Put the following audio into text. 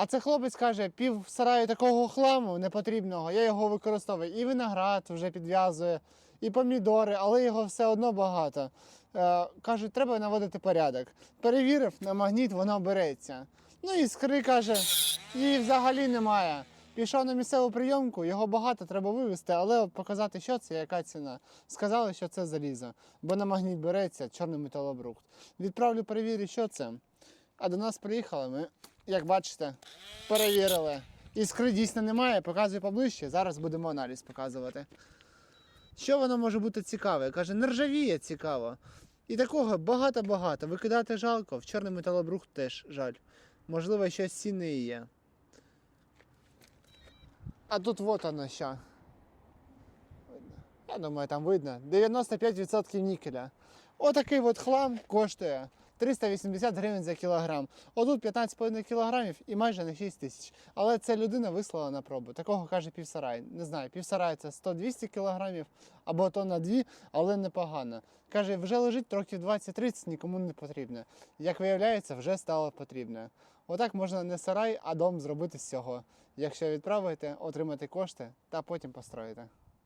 А це хлопець каже, пів сараю такого хламу непотрібного, я його використовую. І виноград вже підв'язує, і помідори, але його все одно багато. Е, кажуть, треба наводити порядок. Перевірив на магніт, воно береться. Ну і скри каже, її взагалі немає. Пішов на місцеву прийомку, його багато треба вивезти, але показати, що це, яка ціна. Сказали, що це залізо, бо на магніт береться чорний металобрухт. Відправлю перевірю, що це. А до нас приїхали ми, як бачите, перевірили. Іскри дійсно немає, показую поближче. Зараз будемо аналіз показувати. Що воно може бути цікаве? Каже, нержавіє цікаво. І такого багато-багато. Викидати жалко, в чорний металобрухт теж жаль. Можливо, щось цінне є. А тут вот оно що. Я думаю, там видно. 95% нікеля. Отакий от хлам коштує 380 гривень за кілограм. Отут 15,5 кілограмів і майже на 6 тисяч. Але це людина вислала на пробу. Такого каже півсарай. Не знаю, півсарай це 100-200 кілограмів або то на 2, але непогано. Каже, вже лежить років 20-30, нікому не потрібно. Як виявляється, вже стало потрібно. Отак можна не сарай, а дом зробити з цього. Якщо відправите, отримати кошти та потім построїти.